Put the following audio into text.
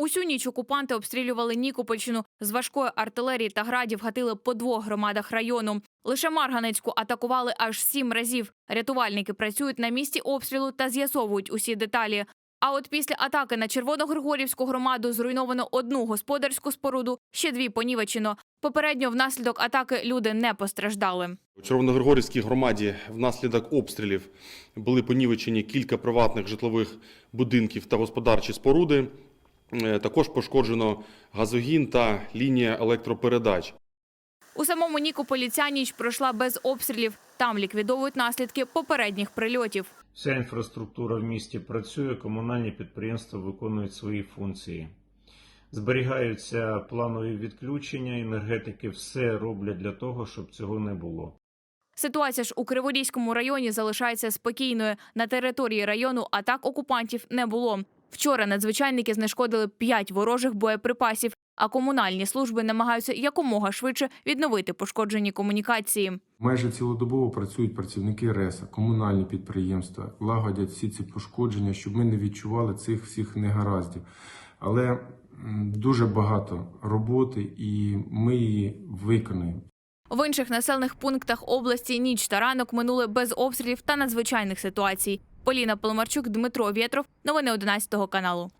Усю ніч окупанти обстрілювали Нікопольщину з важкої артилерії та градів гатили по двох громадах району. Лише Марганецьку атакували аж сім разів. Рятувальники працюють на місці обстрілу та з'ясовують усі деталі. А от після атаки на Червоногригорівську громаду зруйновано одну господарську споруду, ще дві понівечено. Попередньо внаслідок атаки люди не постраждали. У Червоногригорівській громаді внаслідок обстрілів були понівечені кілька приватних житлових будинків та господарчі споруди. Е, Також пошкоджено газогін та лінія електропередач. У самому Нікополі ця ніч пройшла без обстрілів. Там ліквідовують наслідки попередніх прильотів. Вся інфраструктура в місті працює, комунальні підприємства виконують свої функції. Зберігаються планові відключення, енергетики все роблять для того, щоб цього не було. Ситуація ж у Криворізькому районі залишається спокійною. На території району атак окупантів не було. Вчора надзвичайники знешкодили п'ять ворожих боєприпасів, а комунальні служби намагаються якомога швидше відновити пошкоджені комунікації. Майже цілодобово працюють працівники РЕСа, комунальні підприємства, лагодять всі ці пошкодження, щоб ми не відчували цих всіх негараздів. Але дуже багато роботи, і ми її виконаємо. В інших населених пунктах області ніч та ранок минули без обстрілів та надзвичайних ситуацій. Поліна Поломарчук, Дмитро Вєтров. Новини 11 каналу.